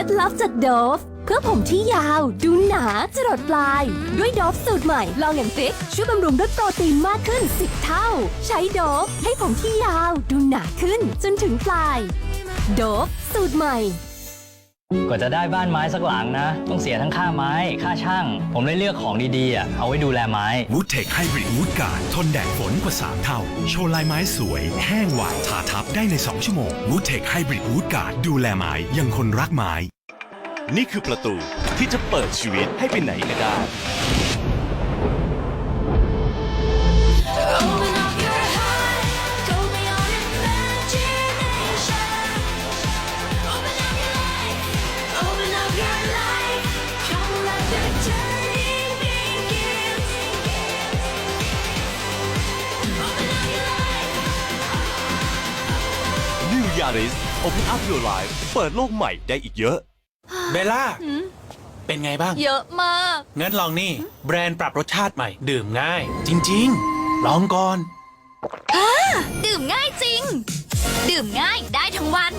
ล็ดลับจากโดฟเพื่อผมที่ยาว ดูหนาจรดปลาย ด้วยโดฟสูตรใหม่ลองแอนฟิกช่วยบำรุงด้วยโปรตีนมากขึ้น 10 เท่า ใช้โดฟให้ผมที่ยาว ดูหนาขึ้นจนถึงปลาย โดฟสูตรใหม่ กว่าจะได้บ้านไม้สักหลังนะ ต้องเสียทั้งค่าไม้ ค่าช่าง ผมเลยเลือกของดีๆอะเอาไว้ดูแลไม้วูดเทคไฮบริดวูดการ์ดทนแดดฝนกว่า 3 เท่า โชว์ลายไม้สวย แห้งไวทาทับได้ใน 2 ชั่วโมงวูดเทคไฮบริดวูดการ์ดดูแลไม้ยังคนรักไม้ นี่คือประตูที่จะเปิดชีวิตให้ไปไหนก็ได้ New Yaris Open Up Your Life เปิดโลกใหม่ได้อีกเยอะ เบลล่า เป็นไงบ้าง เยอะมาก งั้นลองนี่ แบรนด์ปรับรสชาติใหม่ ดื่มง่าย จริง ๆ ลองก่อน ดื่มง่ายจริง ดื่มง่ายได้ทั้งวัน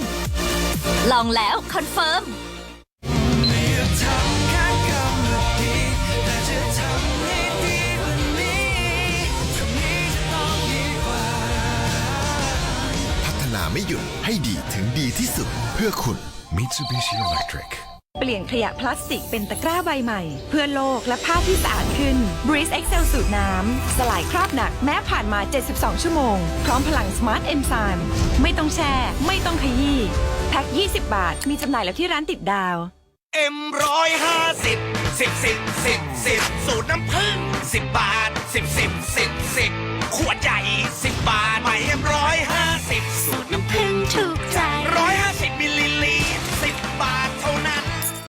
ลองแล้วคอนเฟิร์ม ไม่หยุดให้ดีถึงดีที่สุด เพื่อคุณ Mitsubishi Electric เปลี่ยนขยะพลาสติกเป็นตะกร้าใบใหม่ เพื่อโลกและผ้าที่สะอาดขึ้น Breeze Excel สูตรน้ำ สลายคราบหนักแม้ผ่านมา 72 ชั่วโมง พร้อมพลัง Smart Enzyme ไม่ต้องแช่ ไม่ต้องขยี้แพ็ค 20 บาท มีจำหน่ายแล้วที่ร้านติดดาวเอ็มร้อยห้าสิบสิบสิบสิบสิบสูตรน้ำผึ้งสิบบาทสิบสิ